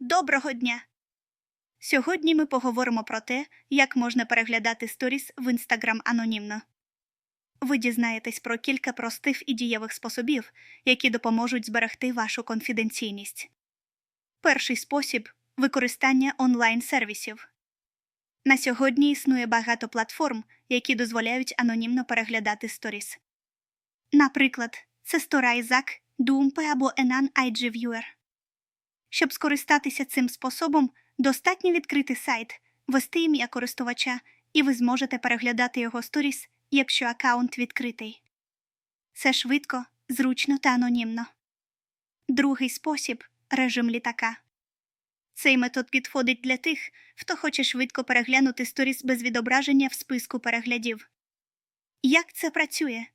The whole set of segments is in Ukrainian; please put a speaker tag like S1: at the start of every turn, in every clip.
S1: Доброго дня! Сьогодні ми поговоримо про те, як можна переглядати сторіс в Instagram анонімно. Ви дізнаєтесь про кілька простих і дієвих способів, які допоможуть зберегти вашу конфіденційність. Перший спосіб використання онлайн-сервісів. На сьогодні існує багато платформ, які дозволяють анонімно переглядати сторіс. Наприклад, це Storyzak, Dumpe або Enan IG Viewer. Щоб скористатися цим способом, достатньо відкрити сайт, ввести ім'я користувача, і ви зможете переглядати його сторіс, якщо аккаунт відкритий. Це швидко, зручно та анонімно. Другий спосіб режим літака. Цей метод підходить для тих, хто хоче швидко переглянути сторіс без відображення в списку переглядів. Як це працює?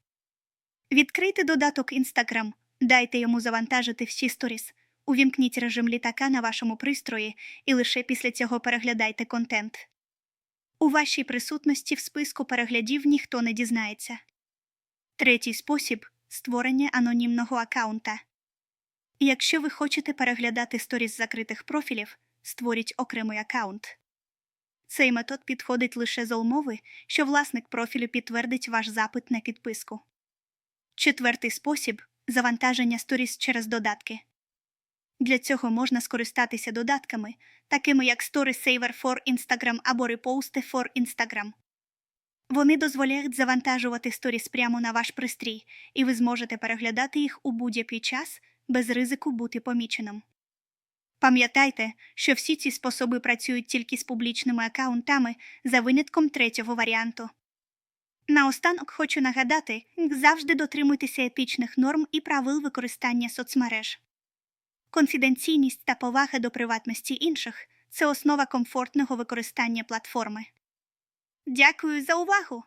S1: Відкрийте додаток Instagram, дайте йому завантажити всі сторіс. Увімкніть режим літака на вашому пристрої і лише після цього переглядайте контент. У вашій присутності в списку переглядів ніхто не дізнається. Третій спосіб створення анонімного аккаунта. Якщо ви хочете переглядати сторіс закритих профілів, створіть окремий аккаунт. Цей метод підходить лише за умови, що власник профілю підтвердить ваш запит на підписку. Четвертий спосіб завантаження сторіс через додатки. Для цього можна скористатися додатками, такими як Story Saver for Instagram або Repost for Instagram. Вони дозволяють завантажувати сторіс прямо на ваш пристрій, і ви зможете переглядати їх у будь-який час без ризику бути поміченим. Пам'ятайте, що всі ці способи працюють тільки з публічними аккаунтами за винятком третього варіанту. Наостанок хочу нагадати, завжди дотримуйтеся етичних норм і правил використання соцмереж. Конфіденційність та повага до приватності інших це основа комфортного використання платформи. Дякую за увагу!